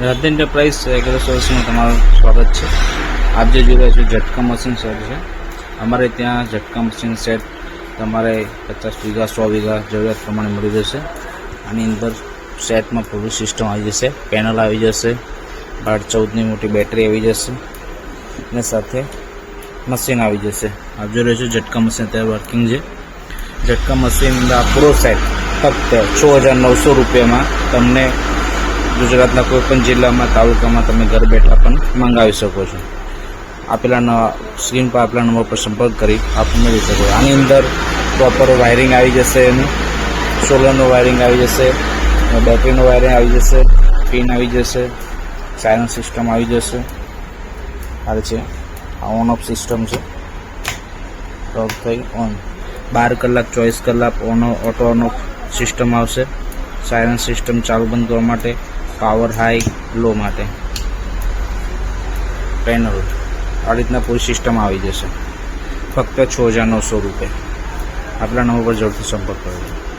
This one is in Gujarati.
રાધે એન્ટરપ્રાઇઝ રેગ્યુલર સર્વિસમાં તમારું સ્વાગત છે. આપ જે જોઈ રહ્યા છો, ઝટકા મશીન સેટ છે. અમારે ત્યાં ઝટકા મશીન સેટ તમારે પચાસ વીઘા, સો વીઘા જરૂરિયાત પ્રમાણે મળી જશે. આની અંદર સેટમાં પૂરી સિસ્ટમ આવી જશે પેનલ આવી જશે, બાર ચૌદની મોટી બેટરી આવી જશે, અને સાથે મશીન આવી જશે. આપ જોઈ રહ્યો છો, ઝટકા મશીન અત્યારે વર્કિંગ છે. ઝટકા મશીન આ પૂરો સેટ ફક્ત છ હજાર નવસો રૂપિયામાં તમને ગુજરાતના કોઈ પણ જિલ્લામાં, તાલુકામાં તમે ઘર બેઠા પણ મંગાવી શકો છો. આપેલા સ્ક્રીન પર આપેલા નંબર પર સંપર્ક કરી આપ મેળવી શકો. આની અંદર પ્રોપર વાયરિંગ આવી જશે એનું સોલરનું વાયરિંગ આવી જશે બેટરીનું વાયરિંગ આવી જશે પિન આવી જશે સાયરન સિસ્ટમ આવી જશે. આ છે, આ ઓન ઓફ સિસ્ટમ છે. ઓફ થઈ ઓન બાર કલાક, ચોવીસ કલાક on auto on off system આવશે. સાયરન સિસ્ટમ ચાલુ બંધ કરવા માટે પાવર હાઈ લો માટે. પેનલ આ રીતના પૂરી સિસ્ટમ આવી જશે. ફક્ત છ હજાર નવસો રૂપિયા. આપણા નંબર પર જરૂરથી સંપર્ક કરજો